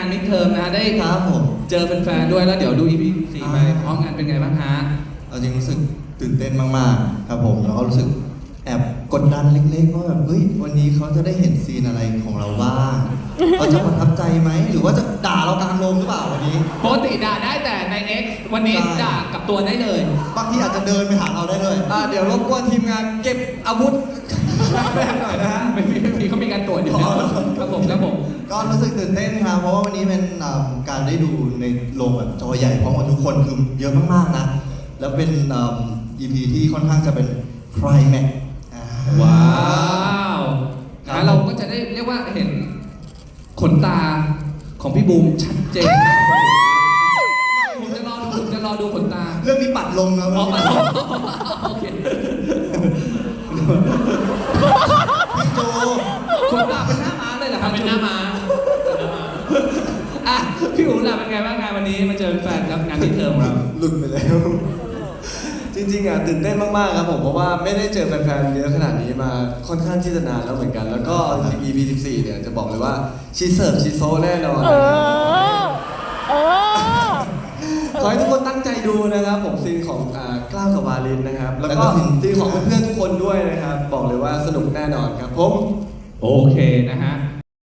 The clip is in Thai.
านมิดเทอมนะได้ครับผม เจอแฟนๆด้วยแล้วเดี๋ยวดู EP สี่ไปอ่าพร้อมกันเป็นไงบ้างฮะ เอาจริงรู้สึกตื่นเต้นมากๆ ครับผมแล้วก็รู้สึกแอบกดดันเล็กๆว่าแบบเฮ้ยวันนี้เขาจะได้เห็นซีนอะไรของเราบ้างเขาจะประทับใจไหมหรือว่าจะด่าเรากลางโรงหรือเปล่าวันนี้ปกติด่าได้แต่ใน X วันนี้ใช่ด่ากับตัวได้เลยบางทีอาจจะเดินไปหาเราได้เลยอ่าเดี๋ยวรบกวนทีมงานเก็บอาวุธแบนหน่อยนะฮะไม่มีไม่มีเขามีการตรวจอยู่อ๋อเก็รู้สึกตื่นเต้นครับ เพราะว่าวันนี้เป็นอ่าการได้ดูในโรงแบบจอใหญ่พร้อมกับทุกคนคือเยอะมากๆนะ แล้วเป็นอ่า EP ที่ค่อนข้างจะเป็นไครแม็ก ว้าวครับนะเราก็จะได้เรียกว่าเห็นขนตาของพี่บูมชัดเจนผมจะรอดูผมจะรอดูขนตาเรื่องนี้ปัดลงนะอ๋อพี่โอเค พี่อู๋ล่ะเป็นไงบ้างงานวันนี้มาเจอแฟนครับงานที่เทอมของเราหลุดไปแล้ว จริงๆอะตื่นเต้นมากๆครับผมเพราะว่าไม่ได้เจอแฟนๆเยอะขนาดนี้มาค่อนข้างที่จะนานแล้วเหมือนกัน แล้วก็ EP 14เนี่ยจะบอกเลยว่าชีเสิร์ฟชีโซแน่นอนเออ เออ ขอให้ทุกคนตั้งใจดูนะครับ ผมซีนของอ่ากล้าวกับวาลินนะครับ แล้วก็ซีนของเพื่อนๆทุกคนด้วยนะครับ บอกเลยว่าสนุกแน่นอนครับผม โอเคนะฮะ